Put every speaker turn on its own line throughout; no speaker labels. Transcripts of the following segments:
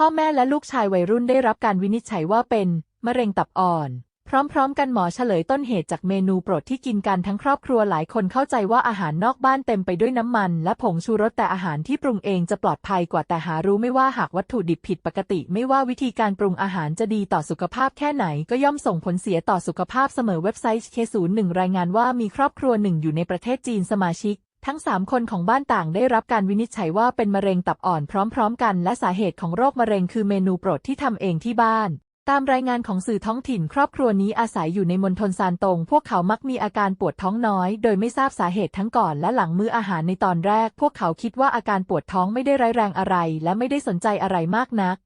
พ่อแม่และลูกชายวัยรุ่นได้รับการวินิจฉัยว่าเป็นมะเร็งตับอ่อน พร้อมๆ กันหมอเฉลยต้นเหตุจากเมนูโปรดที่กินกันทั้งครอบครัวหลายคนเข้าใจว่าอาหารนอกบ้านเต็มไปด้วยน้ำมัน และผงชูรสแต่อาหารที่ปรุงเองจะปลอดภัยกว่าแต่หารู้ไม่ว่าหากวัตถุดิบผิดปกติ ไม่ว่าวิธีการปรุงอาหารจะดีต่อสุขภาพแค่ไหน ก็ย่อมส่งผลเสียต่อสุขภาพเสมอเว็บไซต์ K01 รายงานว่ามีครอบครัวหนึ่งอยู่ในประเทศจีนสมาชิก ทั้ง 3 คนของบ้านต่างได้รับการวินิจฉัยว่าเป็นมะเร็งตับอ่อนพร้อมๆ กัน และสาเหตุของโรคมะเร็งคือเมนูโปรดที่ทำเองที่บ้าน ตามรายงานของสื่อท้องถิ่น ครอบครัวนี้อาศัยอยู่ในมณฑลซานตง พวกเขามักมีอาการปวดท้องน้อย โดยไม่ทราบสาเหตุทั้งก่อนและหลังมื้ออาหารในตอนแรก พวกเขาคิดว่าอาการปวดท้องไม่ได้ร้ายแรงอะไร และไม่ได้สนใจอะไรมากนัก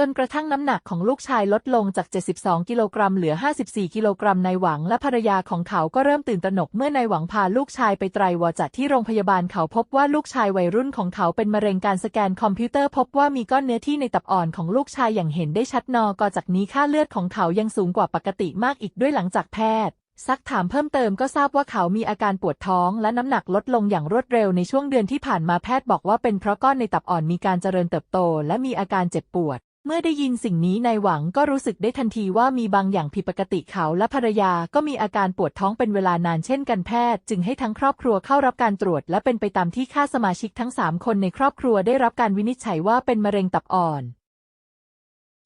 จนกระทั่งน้ำหนักของลูกชายลดลงจาก 72 กิโลกรัมเหลือ 54 กิโลกรัมนายหวังและภรรยาของเขาก็เริ่มตื่นตระหนกเมื่อนายหวังพาลูกชายไปไตรวจัดที่โรงพยาบาลเขาพบว่าลูกชายวัยรุ่นของเขาเป็นมะเร็งการสแกนคอมพิวเตอร์พบว่ามีก้อนเนื้อที่ในตับอ่อนของลูกชายอย่างเห็นได้ชัดนอกจากนี้ค่าเลือดของเขายังสูงกว่าปกติมากอีกด้วยหลังจากแพทย์ซักถามเพิ่มเติมก็ทราบว่าเขามีอาการปวดท้องและน้ำหนักลดลงอย่างรวดเร็วในช่วงเดือนที่ผ่านมาแพทย์บอกว่าเป็นเพราะก้อนในตับอ่อนมีการเจริญเติบโตและมีอาการเจ็บปวด เมื่อได้ยินสิ่งนี้นายหวังก็รู้สึกได้ทันทีว่ามีบางอย่างผิดปกติเขาและภรรยาก็มีอาการปวดท้องเป็นเวลานานเช่นกันแพทย์ จึงให้ทั้งครอบครัวเข้ารับการตรวจ และเป็นไปตามที่ค่าสมาชิกทั้ง 3 คนในครอบครัวได้รับการวินิจฉัยว่าเป็นมะเร็งตับอ่อน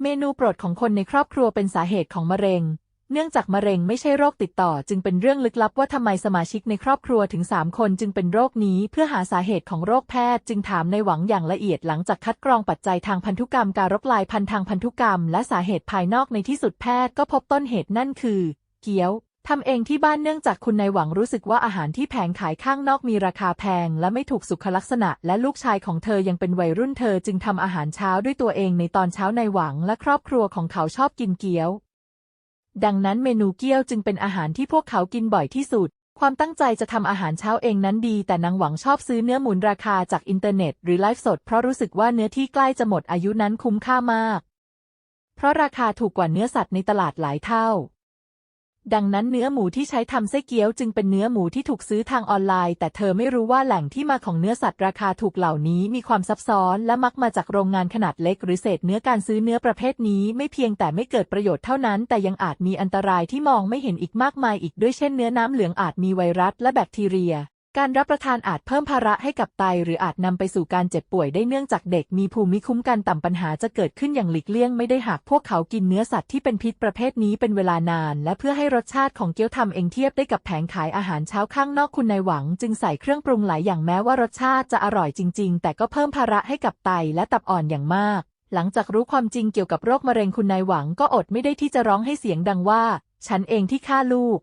เมนูโปรดของคนในครอบครัวเป็นสาเหตุของมะเร็ง เนื่องจากมะเร็งไม่ใช่โรคติดต่อ จึงเป็นเรื่องลึกลับว่าทำไมสมาชิกในครอบครัวถึง 3 คนจึงเป็นโรคนี้เพื่อหาสาเหตุของโรคแพทย์ จึงถามในหวังอย่างละเอียดหลังจากคัดกรองปัจจัยทางพันธุกรรมการรบลายพันธุ์ทางพันธุกรรม และสาเหตุภายนอกในที่สุดแพทย์ก็พบต้นเหตุนั่นคือ เกี๊ยวทำเองที่บ้านเนื่องจากคุณนายหวังรู้สึกว่าอาหารที่แผงขายข้างนอกมีราคาแพง และไม่ถูกสุขลักษณะ และลูกชายของเธอยังเป็นวัยรุ่นเธอจึงทำอาหารเช้าด้วยตัวเองในตอนเช้านายหวังและครอบครัวของเขาชอบกินเกี๊ยว ดังนั้นเมนูเกี๊ยวจึงเป็นอาหารที่พวกเขากินบ่อยที่สุด ความตั้งใจจะทำอาหารเช้าเองนั้นดี แต่นางหวังชอบซื้อเนื้อหมุนราคาจากอินเทอร์เน็ตหรือไลฟ์สดเพราะรู้สึกว่าเนื้อที่ใกล้จะหมดอายุนั้นคุ้มค่ามาก เพราะราคาถูกกว่าเนื้อสัตว์ในตลาดหลายเท่า ดังนั้นเนื้อหมูที่ใช้ทำไส้เกี๊ยวจึงเป็นเนื้อหมูที่ถูกซื้อทางออนไลน์ แต่เธอไม่รู้ว่าแหล่งที่มาของเนื้อสัตว์ราคาถูกเหล่านี้มีความซับซ้อนและมักมาจากโรงงานขนาดเล็ก หรือเศษเนื้อการซื้อเนื้อประเภทนี้ ไม่เพียงแต่ไม่เกิดประโยชน์เท่านั้น แต่ยังอาจมีอันตรายที่มองไม่เห็นอีกมากมายอีกด้วยเช่นเนื้อน้ำเหลืองอาจมีไวรัสและแบคทีเรีย การรับประทานอาจเพิ่มภาระให้กับไต หรืออาจนำไปสู่การเจ็บป่วยได้เนื่องจากเด็กมีภูมิคุ้มกันต่ำปัญหาจะเกิดขึ้นอย่างหลีกเลี่ยงไม่ได้หากพวกเขากินเนื้อสัตว์ที่เป็นพิษประเภทนี้เป็นเวลานาน และเพื่อให้รสชาติของเกี๊ยวทำเองเทียบได้กับแผงขายอาหารเช้าข้างนอกคุณนายหวัง จึงใส่เครื่องปรุงหลายอย่างแม้ว่ารสชาติจะอร่อยจริง ๆ แต่ก็เพิ่มภาระให้กับไตและตับอ่อนอย่างมาก หลังจากรู้ความจริงเกี่ยวกับโรคมะเร็งคุณนายหวังก็อดไม่ได้ที่จะร้องให้เสียงดังว่า ฉันเองที่ฆ่าลูก